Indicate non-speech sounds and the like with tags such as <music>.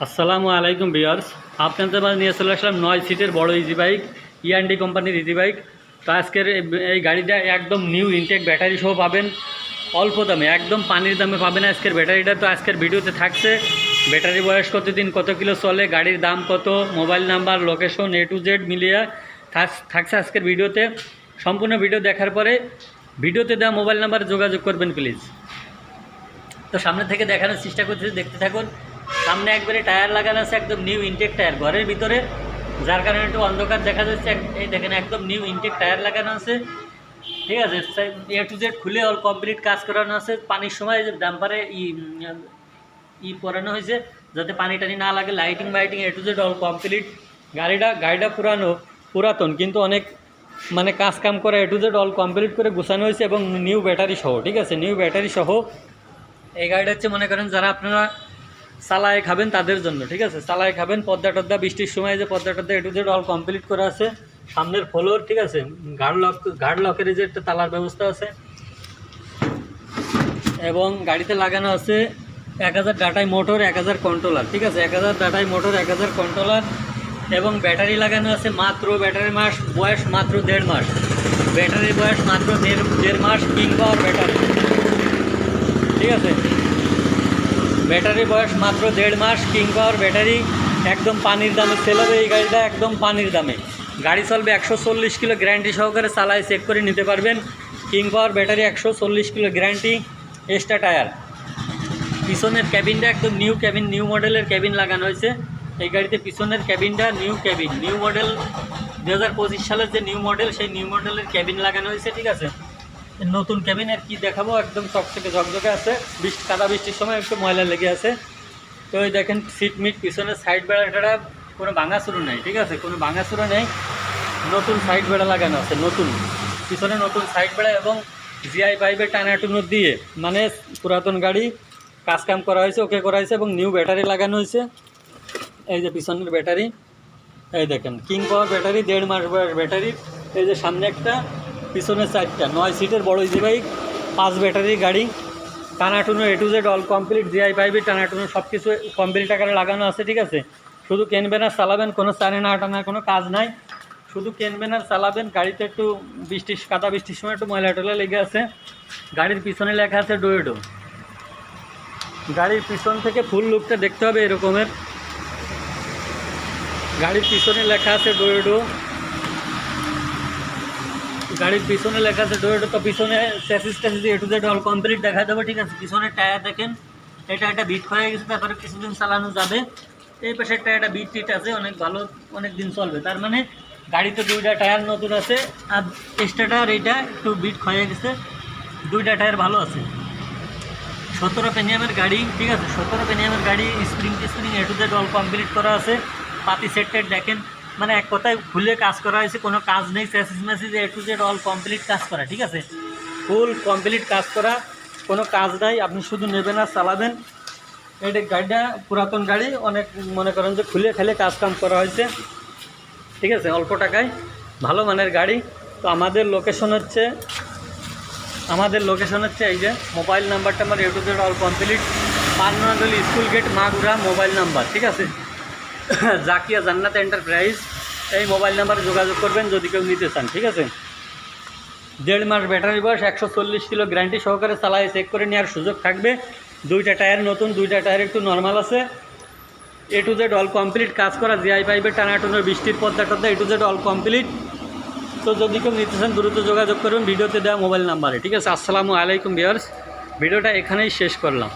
আসসালামু আলাইকুম বিয়ার্স আপনাদের মাঝে নিয়ে চলে আসলাম নয় সিটের বড় ইজি বাইক ইআনডি কোম্পানির ইজি বাইক তো আজকের এই- গাড়িটা একদম নিউ ইনটেক ব্যাটারি সহ পাবেন। অল্প দামে, একদম পানির দামে পাবেন আজকের ব্যাটারিটা তো আজকের ভিডিওতে থাকছে ব্যাটারি বয়স কতদিন, কত কিলো চলে, গাড়ির দাম কত mobile number location A to Z মিলিয়ে থাক- থাকছে আজকের ভিডিওতে। সম্পূর্ণ ভিডিও দেখার পরে ভিডিওতে দেওয়া মোবাইল নাম্বারে যোগাযোগ করবেন প্লিজ তো সামনে থেকে দেখানোর চেষ্টা করতেছি, দেখতে থাকুন। সামনে একবারে টায়ার লাগানো আছে, একদম নিউ ইনটেক টায়ার। ঘরের ভিতরে, যার কারণে একটু অন্ধকার দেখা যাচ্ছে। এই দেখেন, একদম নিউ ইনটেক টায়ার লাগানো আছে। ঠিক আছে এ টু জেড খুলে অল কমপ্লিট কাজ করানো আছে। পানির সময় যে ডাম্পারে ই ই পরানো হয়েছে, যাতে পানি টানি না লাগে। Lighting biting A to Z all complete গাড়িটা গাড়িটা পুরানো, পুরাতন, কিন্তু অনেক মানে কাজ কাম করে A to Z all complete করে গুছানো হয়েছে এবং নিউ ব্যাটারি সহ, ঠিক আছে? নিউ ব্যাটারি সহ। এই গাড়িটা হচ্ছে, মনে করেন, যারা আপনারা চালায় খাবেন তাদের জন্য, ঠিক আছে? চালায় খাবেন, পদ্মা টদ্মা, বৃষ্টির সময় যে পদ্মা টদ্মা এটু জেড অল কমপ্লিট করা আছে। সামনের ফ্লোর, ঠিক আছে? গার্ড লক গার্ড লকের যে একটা তালার ব্যবস্থা আছে। এবং গাড়িতে লাগানো আছে এক হাজার ডাটাই মোটর, এক হাজার কন্ট্রোলার ঠিক আছে? এক হাজার ডাটাই মোটর, এক হাজার কন্ট্রোলার এবং ব্যাটারি লাগানো আছে মাত্র ব্যাটারি মাস বয়স মাত্র দেড় মাস। ব্যাটারির বয়স মাত্র দেড় দেড় মাস কিং পাওয়ার ব্যাটারি ঠিক আছে? ব্যাটারি বয়স মাত্র দেড় মাস কিং পাওয়ার ব্যাটারি, একদম পানির দামে সেল হবে এই গাড়িটা একদম পানির দামে। গাড়ি চলবে একশো চল্লিশ কিলো গ্যারান্টি সহকারে, চালায় চেক করে নিতে পারবেন। কিং পাওয়ার ব্যাটারি একশো চল্লিশ কিলো গ্যারান্টি এক্সট্রা টায়ার পিছনের ক্যাবিনটা একদম নিউ ক্যাবিন নিউ মডেলের ক্যাবিন লাগানো হয়েছে। এই গাড়িতে পিছনের ক্যাবিনটা নিউ ক্যাবিন নিউ মডেল দু হাজার পঁচিশ সালের যে নিউ মডেল সেই নিউ মডেলের ক্যাবিন লাগানো হয়েছে, ঠিক আছে? নতুন ক্যাবিনের কি দেখাবো? একদম চকচকে ঝকঝকে আছে। বৃষ্টি কাদা বৃষ্টির সময় একটু ময়লা লেগে আছে। তো ওই দেখেন, সিট মিট পিছনের সাইড বেড়াটা কোনো ভাঙা শুরু নেই, ঠিক আছে? কোনো ভাঙা শুরু নেই। নতুন সাইড বেড়া লাগানো আছে, নতুন। পিছনে নতুন সাইড বেড়া এবং জিআই পাইপের টানাটুনো দিয়ে মানে পুরাতন গাড়ি, কাজ কাম করা হয়েছে, ওকে করা হয়েছে এবং নিউ ব্যাটারি লাগানো হয়েছে। এই যে পিছনের ব্যাটারি, এই দেখেন, কিং পাওয়ার ব্যাটারি, দেড় মাস বয়স ব্যাটারি। এই যে সামনে একটা পিছনে চারটা নয় সিটের বড় ইজি বাইক পাঁচ ব্যাটারি গাড়ি, টানাটুনো A to Z all complete GI পাইপে টানাটুনো সব কিছু কমপ্লিট আকারে লাগানো আছে, ঠিক আছে? শুধু কেনবেন আর চালাবেন, কোনো চারে না টানার কোনো কাজ নাই। শুধু কেনবেন আর চালাবেন, গাড়িতে একটু বৃষ্টি, কাদা বৃষ্টির সময় একটু ময়লা টয়লা লেগে আছে। গাড়ির পিছনে লেখা আছে ডোয়েডো গাড়ির পিছন থেকে ফুল লুকটা দেখতে হবে এরকমের। গাড়ির পিছনে লেখা আছে ডোয়েডো গাড়ির পিছনে লেখা আছে ডোয়েডো তো পিছনে chassis ট্যাসিস A to Z all complete দেখা যাবে ঠিক আছে? পিছনে টায়ার দেখেন এটা একটা বিট হয়ে গেছে, তারপরে কিছুদিন চালানো যাবে। এই পাশে একটা একটা বিট টিট আছে, অনেক ভালো, অনেক দিন চলবে। তার মানে গাড়িতে দুইটা টায়ার নতুন আছে, আর এক্সট্রা টায়ার এইটা একটু বিট হয়ে গেছে। দুইটা টায়ার ভালো আছে। সতেরো পেনিয়ামের গাড়ি, ঠিক আছে? সতেরো পেনিয়ামের গাড়ি spring spring A to Z all complete করা আছে। পাতি সেট দেখেন মানে এক কথায় খুলে কাজ করা হয়েছে, কোনো কাজ নেই chassis Macy's A to Z all complete কাজ করা, ঠিক আছে? ফুল কমপ্লিট কাজ করা, কোনো কাজ নাই, আপনি শুধু নেবেন আর চালাবেন। এটা গাড়িটা, পুরাতন গাড়ি, অনেক মনে করেন যে খুলে খেলে কাজ কাম করা হয়েছে। ঠিক আছে, অল্প টাকায়, ভালো মানের গাড়ি। তো আমাদের লোকেশন হচ্ছে, আমাদের লোকেশন হচ্ছে এই যে মোবাইল নাম্বারটা আমার A to Z all complete পাননাদলি school gate Magura mobile number ঠিক আছে? <coughs> জাকিয়া জান্নাত এন্টারপ্রাইজ। এই মোবাইল নাম্বারে যোগাযোগ করবেন যদি কেউ নিতে চান, ঠিক আছে? দেড় মাস ব্যাটারি বয়স, একশো চল্লিশ কিলো গ্যারান্টি সহকারে চালায়, চেক করে নেওয়ার সুযোগ থাকবে। দুইটা টায়ার নতুন, দুইটা টায়ার একটু নর্মাল আছে। A to Z all complete কাজ করা জিআই পাইপের টানাটুনোর বৃষ্টির পদ্মা টদ্মা A to Z all complete তো যদি কেউ নিতে চান, দ্রুত যোগাযোগ করবেন ভিডিওতে দেওয়া মোবাইল নাম্বারে, ঠিক আছে? আসসালামু আলাইকুম বিয়ার্স ভিডিওটা এখানেই শেষ করলাম।